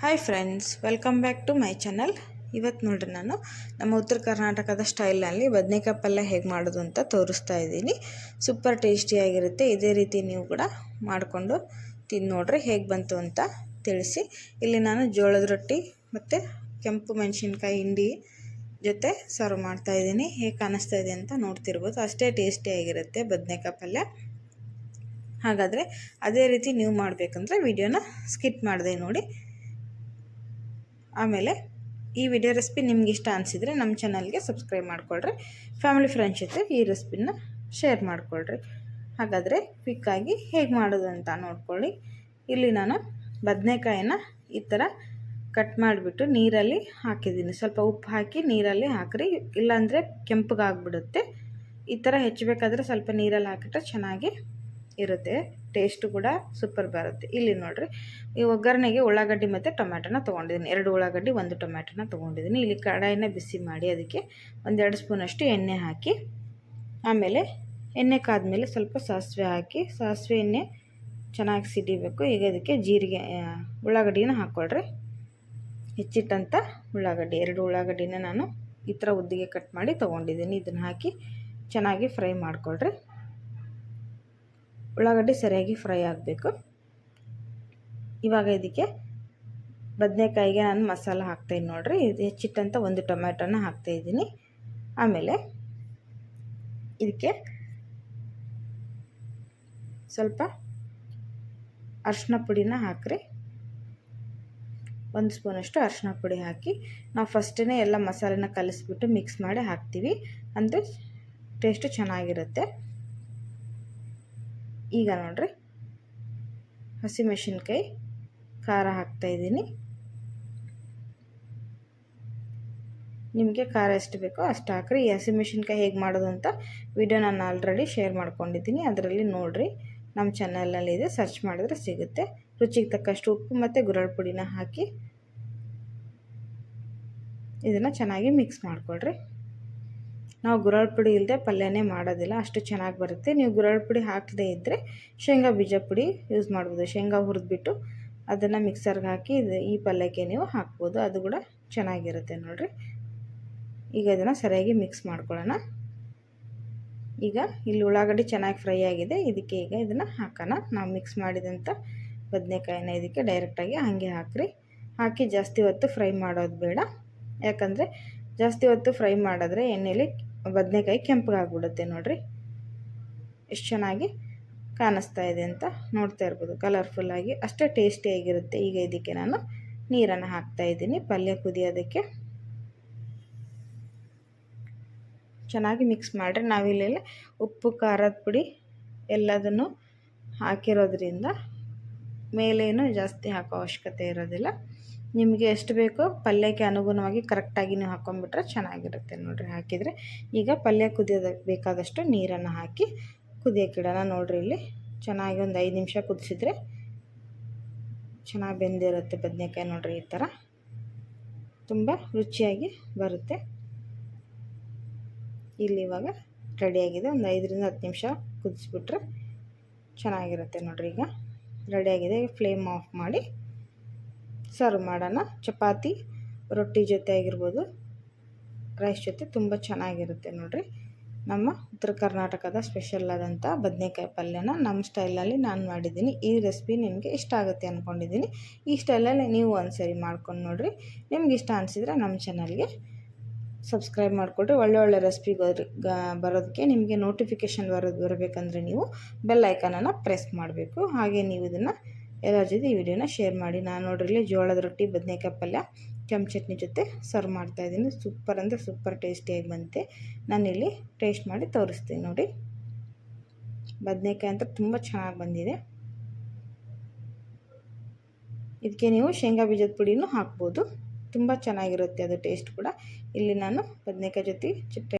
Hi friends welcome back to my channel ಇವತ್ತು ನೋಡ್ರಿ ನಾನು, ನಮ್ಮ ಉತ್ತರ ಕರ್ನಾಟಕದ ಸ್ಟೈಲ್ನಲ್ಲಿ ಬದನೇಕಾಯಿ ಪಲ್ಯ ಹೇಗೆ ಮಾಡೋದು ಅಂತ ತೋರಿಸ್ತಾ ಇದ್ದೀನಿ. ಸೂಪರ್ ಟೇಸ್ಟಿಯಾಗಿರುತ್ತೆ ಇದೇ ರೀತಿ ನೀವು ಕೂಡ ಮಾಡಿಕೊಂಡು ತಿಂದು ನೋಡ್ರಿ ಹೇಗೆ ಬಂತು ಅಂತ ತಿಳಿಸಿ. ಇಲ್ಲಿ ನಾನು ಜೋಳದ ರೊಟ್ಟಿ ಮತ್ತು ಕೆಂಪು ಮೆಣಸಿನ್ಕಾಯಿ ಹಿಂಡಿ ಜೊತೆ ಸರ್ವ್ ಮಾಡ್ತಾ ಇದ್ದೀನಿ. ಹೇಗೆ ಕಾಣಿಸ್ತಾ ಇದೆ ಅಂತ ನೋಡ್ತಿರ್ಬೋದು. ಅಷ್ಟೇ ಟೇಸ್ಟಿಯಾಗಿರುತ್ತೆ ಬದನೇಕಾಯಿ ಪಲ್ಯ. ಹಾಗಾದರೆ ಅದೇ ರೀತಿ ನೀವು ಮಾಡಬೇಕಂದ್ರೆ ವಿಡಿಯೋನ ಸ್ಕಿಪ್ ಮಾಡಿದೆ ನೋಡಿ. ಆಮೇಲೆ ಈ ವಿಡಿಯೋ ರೆಸಿಪಿ ನಿಮ್ಗೆ ಇಷ್ಟ ಅನಿಸಿದರೆ ನಮ್ಮ ಚಾನಲ್ಗೆ ಸಬ್ಸ್ಕ್ರೈಬ್ ಮಾಡಿಕೊಳ್ರಿ. ಫ್ಯಾಮಿಲಿ ಫ್ರೆಂಡ್ಸ್ ಜೊತೆ ಈ ರೆಸಿಪಿನ ಶೇರ್ ಮಾಡಿಕೊಳ್ರಿ. ಹಾಗಾದರೆ ಕ್ವಿಕ್ಕಾಗಿ ಹೇಗೆ ಮಾಡೋದು ಅಂತ ನೋಡ್ಕೊಳ್ಳಿ. ಇಲ್ಲಿ ನಾನು ಬದನೆಕಾಯಿನ ಈ ಥರ ಕಟ್ ಮಾಡಿಬಿಟ್ಟು ನೀರಲ್ಲಿ ಹಾಕಿದ್ದೀನಿ. ಸ್ವಲ್ಪ ಉಪ್ಪು ಹಾಕಿ ನೀರಲ್ಲಿ ಹಾಕಿರಿ. ಇಲ್ಲಾಂದರೆ ಕೆಂಪಗಾಗ್ಬಿಡುತ್ತೆ. ಈ ಥರ ಹೆಚ್ಚಬೇಕಾದ್ರೆ ಸ್ವಲ್ಪ ನೀರಲ್ಲಿ ಹಾಕಿಟ್ರೆ ಚೆನ್ನಾಗಿ ಇರುತ್ತೆ. ಟೇಸ್ಟು ಕೂಡ ಸೂಪರ್ ಬರುತ್ತೆ. ಇಲ್ಲಿ ನೋಡಿರಿ, ಈ ಒಗ್ಗರಣೆಗೆ ಉಳ್ಳಾಗಡ್ಡಿ ಮತ್ತು ಟೊಮ್ಯಾಟೊನ ತೊಗೊಂಡಿದ್ದೀನಿ. ಎರಡು ಉಳ್ಳಾಗಡ್ಡಿ, ಒಂದು ಟೊಮ್ಯಾಟೊನ ತೊಗೊಂಡಿದ್ದೀನಿ. ಇಲ್ಲಿ ಕಡಾಯಿನ ಬಿಸಿ ಮಾಡಿ ಅದಕ್ಕೆ ಒಂದೆರಡು ಸ್ಪೂನಷ್ಟು ಎಣ್ಣೆ ಹಾಕಿ, ಆಮೇಲೆ ಎಣ್ಣೆ ಕಾದ್ಮೇಲೆ ಸ್ವಲ್ಪ ಸಾಸಿವೆ ಹಾಕಿ, ಸಾಸಿವೆ ಎಣ್ಣೆ ಚೆನ್ನಾಗಿ ಸಿಡಿಬೇಕು. ಈಗ ಅದಕ್ಕೆ ಜೀರಿಗೆ ಉಳ್ಳಾಗಡ್ಡಿನ ಹಾಕ್ಕೊಳ್ರಿ. ಹೆಚ್ಚಿಟ್ಟಂಥ ಉಳ್ಳಾಗಡ್ಡಿ, ಎರಡು ಉಳ್ಳಾಗಡ್ಡಿನ ನಾನು ಈ ಥರ ಉದ್ದಿಗೆ ಕಟ್ ಮಾಡಿ ತೊಗೊಂಡಿದ್ದೀನಿ. ಇದನ್ನು ಹಾಕಿ ಚೆನ್ನಾಗಿ ಫ್ರೈ ಮಾಡಿಕೊಳ್ರಿ. ಉಳ್ಳಾಗಡ್ಡಿ ಸರಿಯಾಗಿ ಫ್ರೈ ಆಗಬೇಕು. ಇವಾಗ ಇದಕ್ಕೆ ಬದನೆಕಾಯಿಗೆ ನಾನು ಮಸಾಲ ಹಾಕ್ತೀನಿ ನೋಡಿರಿ. ಇದು ಹೆಚ್ಚಿಟ್ಟಂತ ಒಂದು ಟೊಮ್ಯಾಟೋನ ಹಾಕ್ತಾಯಿದ್ದೀನಿ ಆಮೇಲೆ ಇದಕ್ಕೆ ಸ್ವಲ್ಪ ಅರ್ಶಿನ ಪುಡಿನ ಹಾಕ್ರಿ. ಒಂದು ಸ್ಪೂನಷ್ಟು ಅರ್ಶಿನ ಪುಡಿ ಹಾಕಿ ನಾವು ಫಸ್ಟೇ ಎಲ್ಲ ಮಸಾಲೆನ ಕಲಿಸ್ಬಿಟ್ಟು ಮಿಕ್ಸ್ ಮಾಡಿ ಹಾಕ್ತೀವಿ. ಅಂದರೆ ಟೇಸ್ಟು ಚೆನ್ನಾಗಿರುತ್ತೆ. ಈಗ ನೋಡ್ರಿ ಹಸಿಮೆಣಸಿನ್ಕಾಯಿ ಖಾರ ಹಾಕ್ತಾಯಿದ್ದೀನಿ ನಿಮಗೆ ಖಾರ ಎಷ್ಟು ಬೇಕೋ ಅಷ್ಟು ಹಾಕ್ರಿ. ಈ ಹಸಿಮೆಣ್ಸಿನ್ಕಾಯಿ ಹೇಗೆ ಮಾಡೋದು ಅಂತ ವಿಡಿಯೋ ನಾನು ಆಲ್ರೆಡಿ ಶೇರ್ ಮಾಡ್ಕೊಂಡಿದ್ದೀನಿ. ಅದರಲ್ಲಿ ನೋಡಿರಿ ನಮ್ಮ ಚಾನಲಲ್ಲಿ ಇದೆ ಸರ್ಚ್ ಮಾಡಿದ್ರೆ ಸಿಗುತ್ತೆ. ರುಚಿಗೆ ತಕ್ಕಷ್ಟು ಉಪ್ಪು ಮತ್ತು ಗುರಳ್ ಪುಡಿನ ಹಾಕಿ ಇದನ್ನು ಚೆನ್ನಾಗಿ ಮಿಕ್ಸ್ ಮಾಡಿಕೊಡ್ರಿ ನಾವು ಗುರಳ್ ಪುಡಿ ಇಲ್ಲದೆ ಪಲ್ಯನೇ ಮಾಡೋದಿಲ್ಲ, ಅಷ್ಟು ಚೆನ್ನಾಗಿ ಬರುತ್ತೆ. ನೀವು ಗುರಳ್ ಪುಡಿ ಹಾಕದೇ ಇದ್ದರೆ ಶೇಂಗಾ ಬೀಜ ಪುಡಿ ಯೂಸ್ ಮಾಡ್ಬೋದು. ಶೇಂಗಾ ಹುರಿದ್ಬಿಟ್ಟು ಅದನ್ನು ಮಿಕ್ಸರ್ಗೆ ಹಾಕಿ ಇದು ಈ ಪಲ್ಯಕ್ಕೆ ನೀವು ಹಾಕ್ಬೋದು. ಅದು ಕೂಡ ಚೆನ್ನಾಗಿರುತ್ತೆ ನೋಡಿರಿ. ಈಗ ಇದನ್ನು ಸರಿಯಾಗಿ ಮಿಕ್ಸ್ ಮಾಡ್ಕೊಳ್ಳೋಣ. ಈಗ ಇಲ್ಲಿ ಉಳ್ಳಾಗಡ್ಡಿ ಚೆನ್ನಾಗಿ ಫ್ರೈ ಆಗಿದೆ. ಇದಕ್ಕೆ ಈಗ ಇದನ್ನು ಹಾಕೋಣ. ನಾವು ಮಿಕ್ಸ್ ಮಾಡಿದಂಥ ಬದನೆಕಾಯಿನ ಇದಕ್ಕೆ ಡೈರೆಕ್ಟಾಗಿ ಹಾಗೆ ಹಾಕಿರಿ. ಹಾಕಿ ಜಾಸ್ತಿ ಹೊತ್ತು ಫ್ರೈ ಮಾಡೋದು ಬೇಡ. ಯಾಕಂದರೆ ಜಾಸ್ತಿ ಹೊತ್ತು ಫ್ರೈ ಮಾಡಿದ್ರೆ ಎಣ್ಣೆಲಿ ಬದನೆಕಾಯಿ ಕೆಂಪಗಾಗ್ಬಿಡುತ್ತೆ ನೋಡಿರಿ. ಎಷ್ಟು ಚೆನ್ನಾಗಿ ಕಾಣಿಸ್ತಾ ಇದೆ ಅಂತ ನೋಡ್ತಾ ಇರ್ಬೋದು. ಕಲರ್ಫುಲ್ಲಾಗಿ ಅಷ್ಟೇ ಟೇಸ್ಟಿಯಾಗಿರುತ್ತೆ ಈಗ ಇದಕ್ಕೆ ನಾನು ನೀರನ್ನು ಹಾಕ್ತಾ ಇದ್ದೀನಿ. ಪಲ್ಯ ಕುದಿಯೋದಕ್ಕೆ. ಚೆನ್ನಾಗಿ ಮಿಕ್ಸ್ ಮಾಡಿರಿ. ನಾವಿಲ್ಲೆಲ್ಲ ಉಪ್ಪು, ಖಾರದ ಪುಡಿ ಎಲ್ಲದನ್ನು ಹಾಕಿರೋದ್ರಿಂದ ಮೇಲೇನು ಜಾಸ್ತಿ ಹಾಕೋ ಅವಶ್ಯಕತೆ ಇರೋದಿಲ್ಲ. ನಿಮಗೆ ಎಷ್ಟು ಬೇಕೋ ಪಲ್ಯಕ್ಕೆ ಅನುಗುಣವಾಗಿ ಕರೆಕ್ಟಾಗಿ ನೀವು ಹಾಕ್ಕೊಂಬಿಟ್ರೆ ಚೆನ್ನಾಗಿರುತ್ತೆ ನೋಡಿರಿ, ಹಾಕಿದರೆ. ಈಗ ಪಲ್ಯ ಕುದಿಯೋದಕ್ಕೆ ಬೇಕಾದಷ್ಟು ನೀರನ್ನು ಹಾಕಿ ಕುದಿಯೋಕ್ಕಿಡೋಣ ನೋಡಿರಿ ಇಲ್ಲಿ ಚೆನ್ನಾಗಿ ಒಂದು ಐದು ನಿಮಿಷ ಕುದಿಸಿದ್ರೆ ಚೆನ್ನಾಗಿ ಬೆಂದಿರುತ್ತೆ ಬದನೆಕಾಯಿ ನೋಡಿರಿ ಈ ಥರ. ತುಂಬ ರುಚಿಯಾಗಿ ಬರುತ್ತೆ. ಇಲ್ಲಿ ಇವಾಗ ರೆಡಿಯಾಗಿದೆ. ಒಂದು ಐದರಿಂದ ಹತ್ತು ನಿಮಿಷ ಕುದಿಸ್ಬಿಟ್ರೆ ಚೆನ್ನಾಗಿರುತ್ತೆ ನೋಡಿರಿ ಈಗ. ರೆಡಿಯಾಗಿದೆ. ಫ್ಲೇಮ್ ಆಫ್ ಮಾಡಿ ಸರ್ವ್ ಮಾಡೋಣ. ಚಪಾತಿ, ರೊಟ್ಟಿ ಜೊತೆ ಆಗಿರ್ಬೋದು. ರೈಸ್ ಜೊತೆ ತುಂಬ ಚೆನ್ನಾಗಿರುತ್ತೆ ನೋಡಿರಿ. ನಮ್ಮ ಉತ್ತರ ಕರ್ನಾಟಕದ ಸ್ಪೆಷಲ್ ಆದಂಥ ಬದನೆಕಾಯಿ ಪಲ್ಯನ ನಮ್ಮ ಸ್ಟೈಲಲ್ಲಿ ನಾನು ಮಾಡಿದ್ದೀನಿ. ಈ ರೆಸಿಪಿ ನಿಮಗೆ ಇಷ್ಟ ಆಗುತ್ತೆ ಅಂದ್ಕೊಂಡಿದ್ದೀನಿ ಈ ಸ್ಟೈಲಲ್ಲಿ ನೀವು ಒಂದು ಸರಿ ಮಾಡ್ಕೊಂಡು ನೋಡಿರಿ. ನಿಮ್ಗೆ ಇಷ್ಟ ಅನಿಸಿದ್ರೆ ನಮ್ಮ ಚಾನಲ್ಗೆ ಸಬ್ಸ್ಕ್ರೈಬ್ ಮಾಡಿಕೊಡ್ರಿ ಒಳ್ಳೆ ಒಳ್ಳೆ ರೆಸಿಪಿ ಬರೋದಕ್ಕೆ ನಿಮಗೆ ನೋಟಿಫಿಕೇಷನ್ ಬರೋದು ಬರಬೇಕಂದ್ರೆ ನೀವು ಬೆಲ್ ಐಕನನ್ನು ಪ್ರೆಸ್ ಮಾಡಬೇಕು. ಹಾಗೆ ನೀವು ಇದನ್ನು ಎಲ್ಲರ ಜೊತೆ ಈ ವಿಡಿಯೋನ ಶೇರ್ ಮಾಡಿ. ನಾನು ನೋಡ್ರಿ ಜೋಳದ ರೊಟ್ಟಿ, ಬದನೇಕಾಯಿ ಪಲ್ಯ, ಕೆಂಪು ಚಟ್ನಿ ಜೊತೆ ಸರ್ವ್ ಮಾಡ್ತಾಯಿದ್ದೀನಿ ಸೂಪರ್ ಅಂದರೆ ಸೂಪರ್ ಟೇಸ್ಟಿಯಾಗಿ ಬಂತೆ. ನಾನಿಲ್ಲಿ ಟೇಸ್ಟ್ ಮಾಡಿ ತೋರಿಸ್ತೀನಿ ನೋಡಿ. ಬದನೇಕಾಯಿ ಅಂತ ತುಂಬ ಚೆನ್ನಾಗಿ ಬಂದಿದೆ. ಇದಕ್ಕೆ ನೀವು ಶೇಂಗಾ ಬೀಜದ ಪುಡಿನೂ ಹಾಕ್ಬೋದು. ತುಂಬ ಚೆನ್ನಾಗಿರುತ್ತೆ ಅದು ಟೇಸ್ಟ್ ಕೂಡ. ಇಲ್ಲಿ ನಾನು ಬದನೇಕಾಯಿ ಜೊತೆ ಚಿಟ್ಟೆ